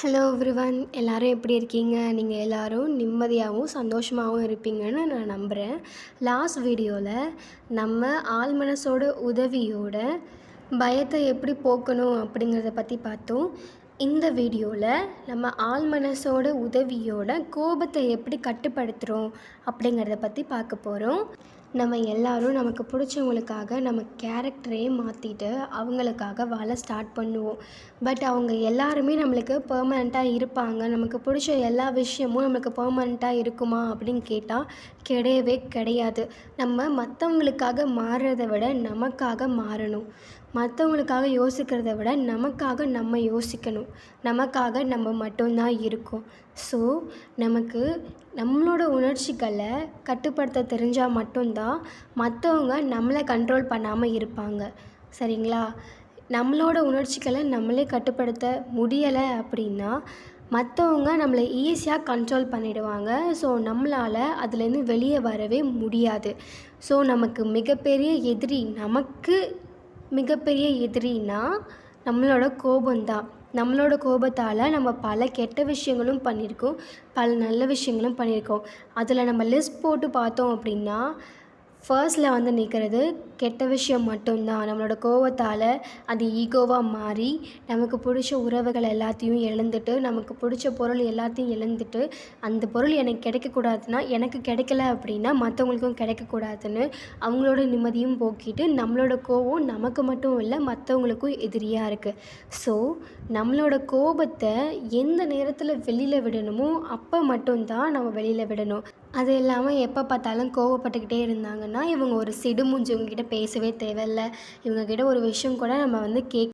Hello everyone எல்லோரும் எப்படி இருக்கீங்க? நீங்கள் எல்லாரும் நிம்மதியாகவும் சந்தோஷமாகவும் இருப்பீங்கன்னு நான் நம்புகிறேன் லாஸ்ட் வீடியோவில் நம்ம ஆள் மனசோட உதவியோட பயத்தை எப்படி போக்கணும் அப்படிங்கிறத பற்றி பார்த்தோம். இந்த வீடியோவில் நம்ம ஆள் மனசோட உதவியோட கோபத்தை எப்படி கட்டுப்படுத்துகிறோம் அப்படிங்கிறத பற்றி பார்க்க போகிறோம் நம்ம எல்லாரும் நமக்கு பிடிச்சவங்களுக்காக நம்ம கேரக்டரையே மாற்றிட்டு அவங்களுக்காக வாழ ஸ்டார்ட் பண்ணுவோம். பட் அவங்க எல்லாருமே நம்மளுக்கு பெர்மனெண்ட்டாக இருப்பாங்க. நமக்கு பிடிச்ச எல்லா விஷயமும் நம்மளுக்கு பெர்மனெண்ட்டாக இருக்குமா அப்படின்னு கேட்டால் கிடையவே கிடையாது. நம்ம மற்றவங்களுக்காக மாறுறதை விட நமக்காக மாறணும். மற்றவங்களுக்காக யோசிக்கிறத விட நமக்காக நம்ம யோசிக்கணும். நமக்காக நம்ம மட்டும்தான் இருக்கோம். ஸோ நமக்கு நம்மளோட உணர்ச்சிகளை கட்டுப்படுத்த தெரிஞ்சால் மட்டும்தான் மற்றவங்க நம்மளை கண்ட்ரோல் பண்ணாமல் இருப்பாங்க. சரிங்களா? நம்மளோட உணர்ச்சிகளை நம்மளே கட்டுப்படுத்த முடியலை அப்படின்னா மற்றவங்க நம்மளை ஈஸியாக கண்ட்ரோல் பண்ணிடுவாங்க. ஸோ நம்மளால் அதுலேருந்து வெளியே வரவே முடியாது. ஸோ நமக்கு மிகப்பெரிய எதிரி நமக்கு மிகப்பெரிய எதிரினா நம்மளோட கோபந்தான் நம்மளோட கோபத்தால் நம்ம பல கெட்ட விஷயங்களும் பண்ணியிருக்கோம் பல நல்ல விஷயங்களும் பண்ணியிருக்கோம். அதில் நம்ம லிஸ்ட் போட்டு பார்த்தோம் அப்படின்னா ஃபர்ஸ்டில் வந்து நிற்கிறது கெட்ட விஷயம் மட்டும்தான். நம்மளோட கோவத்தால் அது ஈகோவாக மாறி நமக்கு பிடிச்ச உறவுகள் எல்லாத்தையும் இழந்துட்டு நமக்கு பிடிச்ச பொருள் எல்லாத்தையும் இழந்துட்டு அந்த பொருள் எனக்கு கிடைக்கக்கூடாதுன்னா எனக்கு கிடைக்கல அப்படின்னா மற்றவங்களுக்கும் கிடைக்கக்கூடாதுன்னு அவங்களோட நிம்மதியும் போக்கிட்டு நம்மளோட கோவம் நமக்கு மட்டும் இல்லை மற்றவங்களுக்கும் எதிரியாக இருக்குது ஸோ நம்மளோட கோபத்தை எந்த நேரத்தில் வெளியில் விடணுமோ அப்போ மட்டும்தான் நம்ம வெளியில் விடணும். அது இல்லாமல் எப்போ பார்த்தாலும் கோவப்பட்டுக்கிட்டே இருந்தாங்கன்னா இவங்க ஒரு சிடுமூஞ்சி இவங்ககிட்ட பேசவே தேவையில்ல. இவங்ககிட்ட ஒரு விஷயம் கூட நம்ம வந்து கேக்